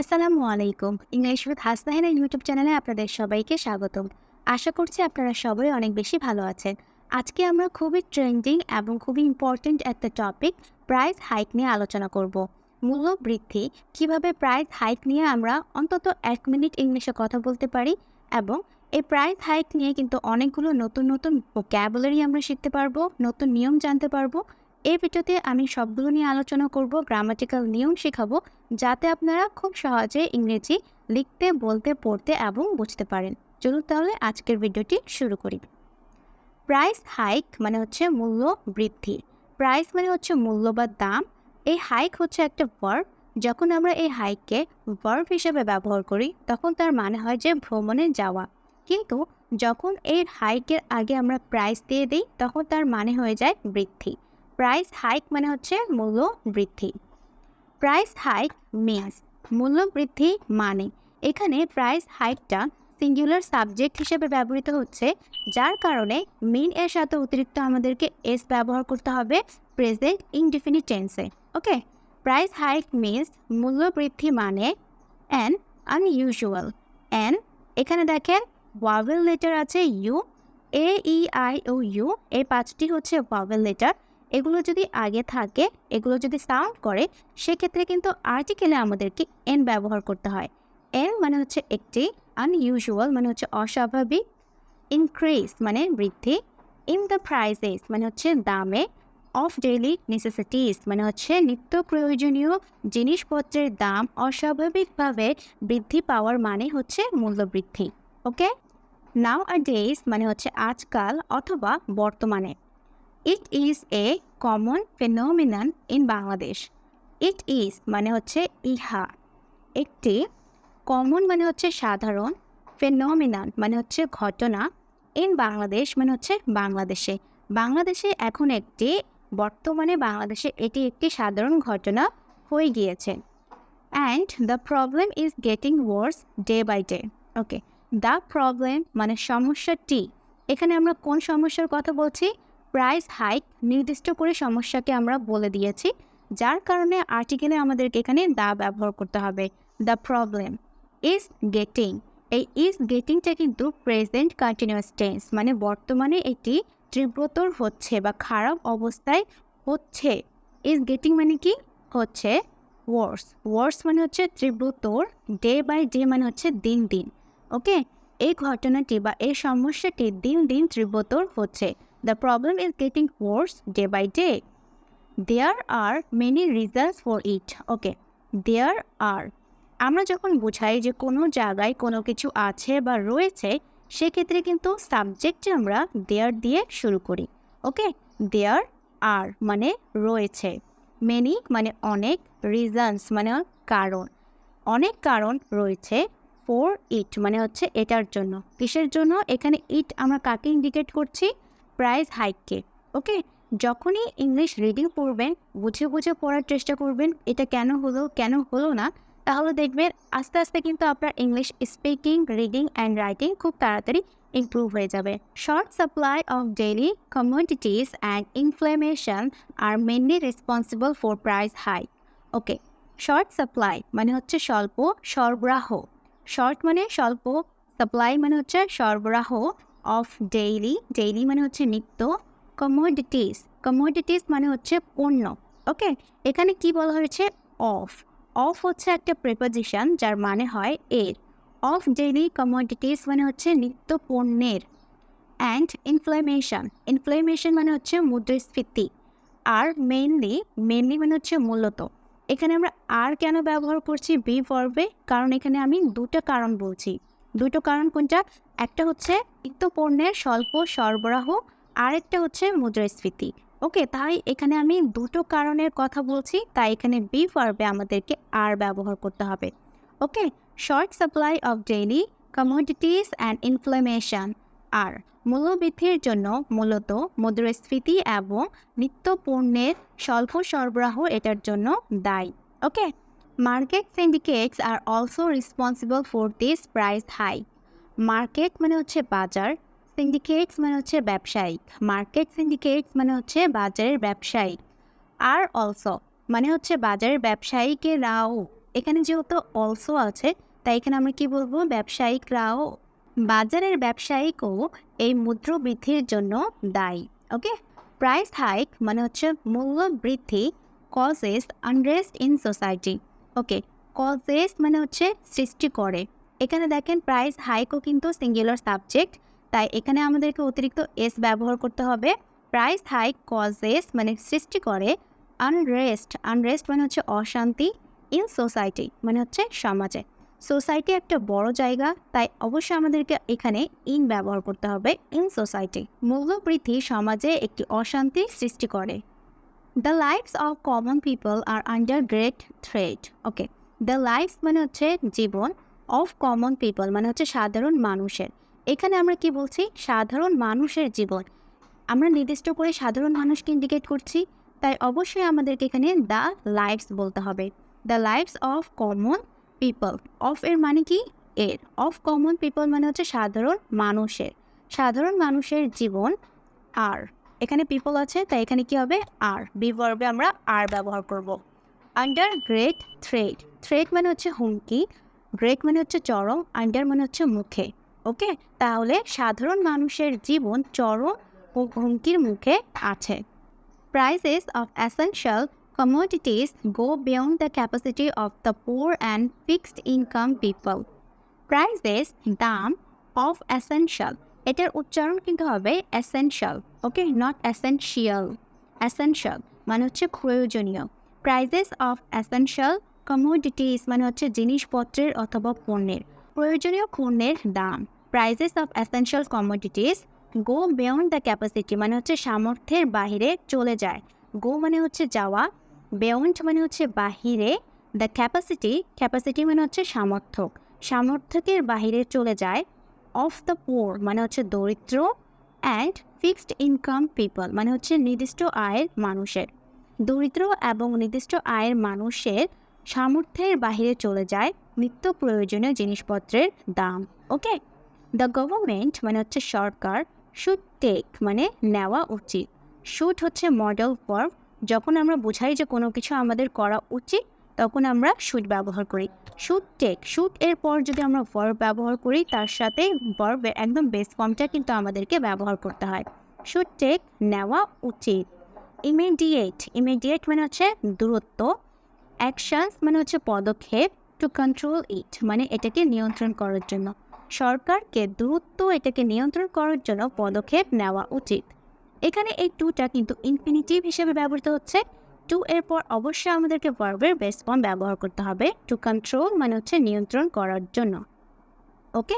আসসালামু আলাইকুম। English with Hasnahina YouTube চ্যানেলে আপনাদের সবাইকে স্বাগতম। আশা করছি আপনারা সবাই অনেক বেশি ভালো আছেন। আজকে আমরা খুবই ট্রেন্ডিং এবং খুবই ইম্পর্ট্যান্ট একটা টপিক প্রাইস হাইক নিয়ে আলোচনা করব। মূল্য বৃদ্ধি, কীভাবে প্রাইস হাইক নিয়ে আমরা অন্তত এক মিনিট ইংলিশে কথা বলতে পারি এবং এই প্রাইস হাইক নিয়ে কিন্তু অনেকগুলো নতুন নতুন ভোক্যাবুলারি আমরা শিখতে পারব, নতুন নিয়ম জানতে পারব এই ভিডিওতে আমি সবগুলো নিয়ে আলোচনা করব গ্রামাটিক্যাল নিয়ম শেখাবো, যাতে আপনারা খুব সহজে ইংরেজি লিখতে, বলতে, পড়তে এবং বুঝতে পারেন। চলুন তাহলে আজকের ভিডিওটি শুরু করি। প্রাইস হাইক মানে হচ্ছে মূল্য বৃদ্ধি। প্রাইস মানে হচ্ছে মূল্য বা দাম। এই হাইক হচ্ছে একটা ভার্ব যখন আমরা এই হাইককে ভার্ব হিসেবে ব্যবহার করি, তখন তার মানে হয় যে ভ্রমণে যাওয়া। কিন্তু যখন এই হাইকের আগে আমরা প্রাইস দিয়ে দিই, তখন তার মানে হয়ে যায় বৃদ্ধি। প্রাইস হাইক মানে হচ্ছে মূল্য বৃদ্ধি। প্রাইস হাইক মিনস মূল্য বৃদ্ধি মানে। এখানে প্রাইস হাইকটা সিঙ্গুলার সাবজেক্ট হিসেবে ব্যবহৃত হচ্ছে, যার কারণে মিন এর সাথে অতিরিক্ত আমাদেরকে এস ব্যবহার করতে হবে প্রেজেন্ট ইনডিফিনিট টেন্সে, ওকে? প্রাইস হাইক মিনস মূল্য বৃদ্ধি মানে অ্যান আনইউজুয়াল। অ্যান, এখানে দেখেন ওয়াভেল লেটার আছে U, A E I O U, এই পাঁচটি হচ্ছে ওয়াভেল লেটার এগুলো যদি আগে থাকে, এগুলো যদি সাউন্ড করে, সেক্ষেত্রে কিন্তু আর্টিকেলে আমাদেরকে এন ব্যবহার করতে হয়। এন মানে হচ্ছে একটি আনইউজুয়াল মানে হচ্ছে অস্বাভাবিক ইনক্রিজ মানে বৃদ্ধি ইন দ্য প্রাইসেস মানে হচ্ছে দামে অফ ডেইলি নেসেসিটিস মানে হচ্ছে নিত্য প্রয়োজনীয় জিনিসপত্রের দাম অস্বাভাবিকভাবে বৃদ্ধি পাওয়ার মানে হচ্ছে মূল্যবৃদ্ধি ওকে নাও আর ডেইস মানে হচ্ছে আজকাল অথবা বর্তমানে। It is a common phenomenon in Bangladesh it is মানে হচ্ছে ইহা। একটি কমন মানে হচ্ছে সাধারণ ফেনোমিনান মানে হচ্ছে ঘটনা ইন বাংলাদেশ মানে হচ্ছে বাংলাদেশে। বাংলাদেশে এখন একটি, বর্তমানে বাংলাদেশে এটি একটি সাধারণ ঘটনা হয়ে গিয়েছে। And the problem is getting worse day by day okay the problem মানে সমস্যাটি। এখানে আমরা কোন সমস্যার কথা বলছি? প্রাইস হাইক নির্দিষ্ট করে সমস্যাকে আমরা বলে দিয়েছি, যার কারণে আর্টিকেলে আমাদেরকে এখানে দা ব্যবহার করতে হবে। দ্য প্রবলেম ইজ গেটিং এই ইজ গেটিংটা কিন্তু প্রেজেন্ট কন্টিনিউয়াস টেন্স মানে বর্তমানে এটি তীব্রতর হচ্ছে বা খারাপ অবস্থায় হচ্ছে। ইজ গেটিং মানে কি? হচ্ছে ওয়ার্স ওয়ার্স মানে হচ্ছে তীব্রতর ডে বাই ডে মানে হচ্ছে দিন দিন। ওকে? এই ঘটনাটি বা এই সমস্যাটি দিন দিন তীব্রতর হচ্ছে। The problem is getting worse day by day there are many reasons for it okay there are আমরা যখন বোঝাই যে কোনো জায়গায় কোনো কিছু আছে বা রয়েছে, সেক্ষেত্রে কিন্তু সাবজেক্টে আমরা দেয়ার দিয়ে শুরু করি ওকে দেয়ার আর মানে রয়েছে। মেনি মানে অনেক রিজনস মানে কারণ। অনেক কারণ রয়েছে ফর ইট মানে হচ্ছে এটার জন্য। কিসের জন্য? এখানে ইট আমরা কাকে ইন্ডিকেট করছি? প্রাইস হাইককে ওকে যখনই ইংলিশ রিডিং পড়বেন, বুঝে বুঝে পড়ার চেষ্টা করবেন, এটা কেন হলো কেন হলো না, তাহলে দেখবেন আস্তে আস্তে কিন্তু আপনার English speaking reading and writing খুব তাড়াতাড়ি ইমপ্রুভ হয়ে যাবে। Short supply of daily commodities and inflammation are mainly responsible for price high okay short supply মানে হচ্ছে স্বল্প, সরবরাহ। শর্ট মানে স্বল্প সাপ্লাই মানে হচ্ছে সরবরাহ। অফ ডেইলি ডেইলি মানে হচ্ছে নিত্য কমোডিটিস কমোডিটিস মানে হচ্ছে পণ্য ওকে এখানে কি বলা হয়েছে? অফ অফ হচ্ছে একটা প্রেপোজিশন যার মানে হয় এর। অফ ডেইলি কমোডিটিস মানে হচ্ছে নিত্য পণ্যের। অ্যান্ড ইনফ্লামেশন ইনফ্লামেশন মানে হচ্ছে মুদ্রাস্ফীতি। আর মেনলি মেনলি মানে হচ্ছে মূলত। এখানে আমরা আর কেন ব্যবহার করছি? বি ফর্বে কারণ এখানে আমি দুটো কারণ বলছি। দুটো কারণ কোনটা? একটা হচ্ছে নিত্য পণ্যের স্বল্প সরবরাহ, আরেকটা হচ্ছে মুদ্রাস্ফীতি। ওকে, তাই এখানে আমি দুটো কারণের কথা বলছি, তাই এখানে বি ফার্বে আমাদেরকে আর ব্যবহার করতে হবে। Okay short supply of daily commodities and inflammation are মূল্যবৃদ্ধির জন্য মূলত মুদ্রাস্ফীতি এবং নিত্য পণ্যের স্বল্প সরবরাহ এটার জন্য দায়ী। Okay market syndicates are also responsible for this price high market মানে হচ্ছে বাজার সিন্ডিকেটস মানে হচ্ছে ব্যবসায়িক মার্কেট সিন্ডিকেটস মানে হচ্ছে বাজারের ব্যবসায়িক, আর অলসো মানে হচ্ছে বাজারের ব্যবসায়ীকেরাও। এখানে যেহেতু অলসো আছে, তাই এখানে আমরা কি বলব? ব্যবসায়িকরাও। বাজারের ব্যবসায়িকও এই মূল্য বৃদ্ধির জন্য দায়ী ওকে প্রাইস হাইক মানে হচ্ছে মূল্য বৃদ্ধি causes unrest in society okay causes মানে হচ্ছে সৃষ্টি করে। এখানে দেখেন প্রাইস হাইকও কিন্তু সিঙ্গুলার সাবজেক্ট তাই এখানে আমাদেরকে অতিরিক্ত এস ব্যবহার করতে হবে। প্রাইস হাইক কজেস মানে সৃষ্টি করে। আনরেস্ট আনরেস্ট মানে হচ্ছে অশান্তি। ইন সোসাইটি মানে হচ্ছে সমাজে। সোসাইটি একটা বড় জায়গা, তাই অবশ্যই আমাদেরকে এখানে ইন ব্যবহার করতে হবে। ইন সোসাইটি মূল্যবৃদ্ধি সমাজে একটি অশান্তি সৃষ্টি করে। The lifes of common people are under great threat okay the lifes মানে হচ্ছে জীবন অফ কমন পিপল মানে হচ্ছে সাধারণ মানুষের। এখানে আমরা কি বলছি? সাধারণ মানুষের জীবন। আমরা নির্দিষ্ট করে সাধারণ মানুষকে ইন্ডিকেট করছি, তাই অবশ্যই আমাদেরকে এখানে দ্য লাইফস বলতে হবে। The lifes of common people of এর মানে কি? এর। অফ কমন পিপল মানে হচ্ছে সাধারণ মানুষের। সাধারণ মানুষের জীবন আর। এখানে পিপল আছে, তাই এখানে কি হবে? আর বিবর্বে আমরা আর ব্যবহার করব। আন্ডার গ্রেট থ্রেড থ্রেড মানে হচ্ছে হুমকি। গ্রেট মানে হচ্ছে চরম। আন্ডার মানে হচ্ছে মুখে। ওকে তাহলে সাধারণ মানুষের জীবন চরম ও হুমকির মুখে আছে। Prices of essential commodities go beyond the capacity of the poor and fixed income people. Prices, দাম অফ essential. এটার উচ্চারণ কিন্তু হবে essential okay not essential essential মানে হচ্ছে প্রয়োজনীয়। প্রাইজেস অফ essential commodities মানে হচ্ছে জিনিসপত্রের অথবা পণ্যের। প্রয়োজনীয় পণ্যের দাম। Prices of essential commodities go beyond the capacity মানে হচ্ছে সামর্থ্যের বাহিরে চলে যায়। গো মানে হচ্ছে যাওয়া বেয়ন্ড মানে হচ্ছে বাহিরে। দ্য ক্যাপাসিটি ক্যাপাসিটি মানে হচ্ছে সামর্থ্য। সামর্থ্যের বাহিরে চলে যায়। অফ দ্য পোর মানে হচ্ছে দরিদ্র অ্যান্ড ফিক্সড ইনকাম পিপল মানে হচ্ছে নির্দিষ্ট আয়ের মানুষের। দরিদ্র এবং নির্দিষ্ট আয়ের মানুষের সামর্থ্যের বাহিরে চলে যায় নিত্য প্রয়োজনীয় জিনিসপত্রের দাম, ওকে? দ্য গভর্নমেন্ট মানে হচ্ছে সরকার শুড টেক মানে নেওয়া উচিত। শুড হচ্ছে মডেল ফর যখন আমরা বোঝাই যে কোনো কিছু আমাদের করা উচিত তখন আমরা শুট ব্যবহার করি। শুট টেক শুট এর পর যদি আমরা ভার্ব ব্যবহার করি, তার সাথে ভার্বের একদম বেস ফর্মটা কিন্তু আমাদেরকে ব্যবহার করতে হয়। শুট টেক নেওয়া উচিত। ইমিডিয়েট ইমিডিয়েট মানে হচ্ছে দূরত্ব। অ্যাকশনস মানে হচ্ছে পদক্ষেপ টু কন্ট্রোল ইট মানে এটাকে নিয়ন্ত্রণ করার জন্য। সরকারকে দূরত্ব এটাকে নিয়ন্ত্রণ করার জন্য পদক্ষেপ নেওয়া উচিত। এখানে এই টুটা কিন্তু ইনফিনিটিভ হিসেবে ব্যবহৃত হচ্ছে। টু এর পর অবশ্যই আমাদেরকে ভার্বের বেস ফর্ম ব্যবহার করতে হবে টু কন্ট্রোল মানে হচ্ছে নিয়ন্ত্রণ করার জন্য। ওকে